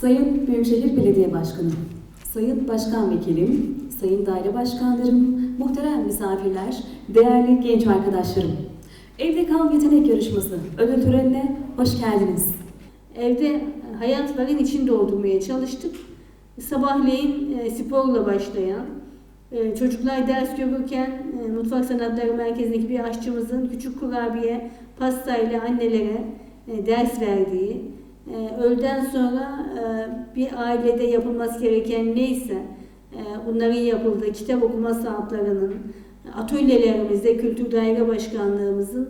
Sayın Büyükşehir Belediye Başkanım, Sayın Başkan Vekilim, Sayın Daire Başkanlarım, muhterem misafirler, değerli genç arkadaşlarım. Evde Kal Yetenek Yarışması ödül törenine hoş geldiniz. Evde hayatların içini doldurmaya çalıştık. Sabahleyin e, sporla başlayan, e, çocuklar ders görürken e, Mutfak Sanatları Merkezi'ndeki bir aşçımızın küçük kurabiye pastayla annelere ders verdiği, e, öğleden sonra e, bir ailede yapılması gereken neyse e, bunların yapıldığı kitap okuma saatlerinin, atölyelerimizde Kültür Daire Başkanlığımızın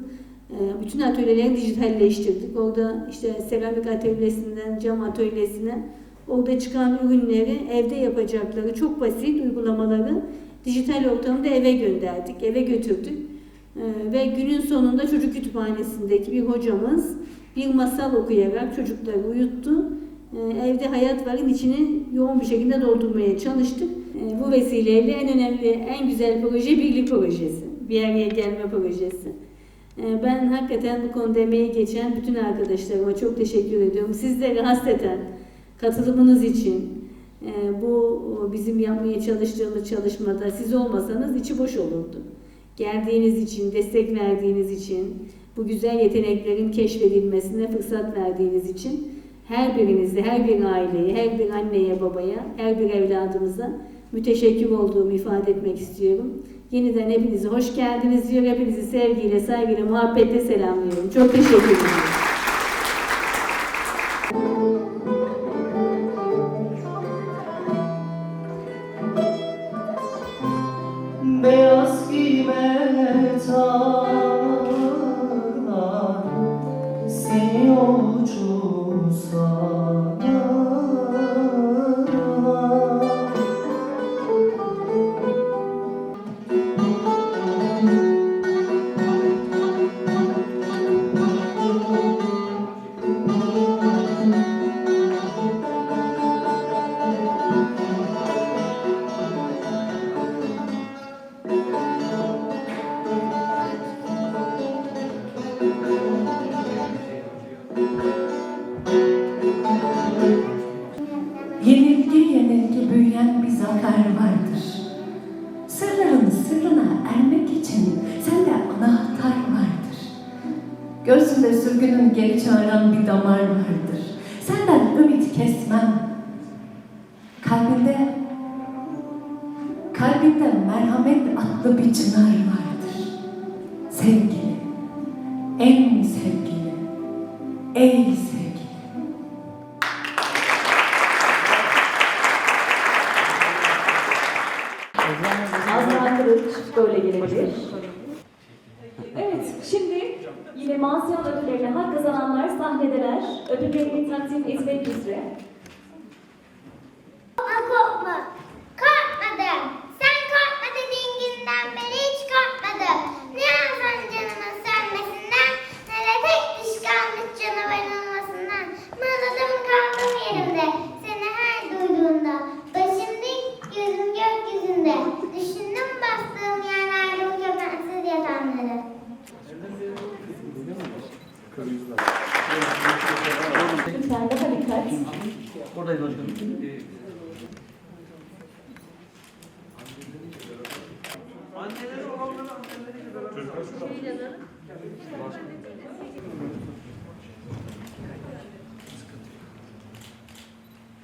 e, bütün atölyeleri dijitalleştirdik. Orada işte seramik atölyesinden cam atölyesine orada çıkan ürünleri evde yapacakları çok basit uygulamaları dijital ortamda eve gönderdik, eve götürdük. E, Ve günün sonunda çocuk kütüphanesindeki bir hocamız bir masal okuyarak çocukları uyuttu. E, Evde hayat varın içini yoğun bir şekilde doldurmaya çalıştık. E, Bu vesileyle en önemli, en güzel proje birlik projesi. Bir araya gelme projesi. E, Ben hakikaten bu konuda emeği geçen bütün arkadaşlarıma çok teşekkür ediyorum. Sizlere hasreten katılımınız için, e, bu bizim yapmaya çalıştığımız çalışmada siz olmasanız içi boş olurdu. Geldiğiniz için, destek verdiğiniz için, bu güzel yeteneklerin keşfedilmesine fırsat verdiğiniz için her birinize, her bir aileye, her bir anneye, babaya, her bir evladımıza müteşekkir olduğumu ifade etmek istiyorum. Yeniden hepinize hoş geldiniz diyor. Hepinizi sevgiyle, saygıyla, muhabbetle selamlıyorum. Çok teşekkür ederim. Büyüyen bir zafer vardır. Sırların sırrına ermek için sende anahtar vardır. Göğsünde sürgünün geri çağıran bir damar vardır. Senden ümit kesmem. Kalbinde, kalbinde merhamet adlı bir çınar vardır. Sevgili, en sevgili, ey sevgili. Kılıç böyle gelebilir. Evet, şimdi yine mansiyon ödüllerine hak kazananlar sahnedeler. Ödüllerini takdim etmek üzere. Oradayız hocam. Ee, anneleri olanlara anneleri kadar. Şeyle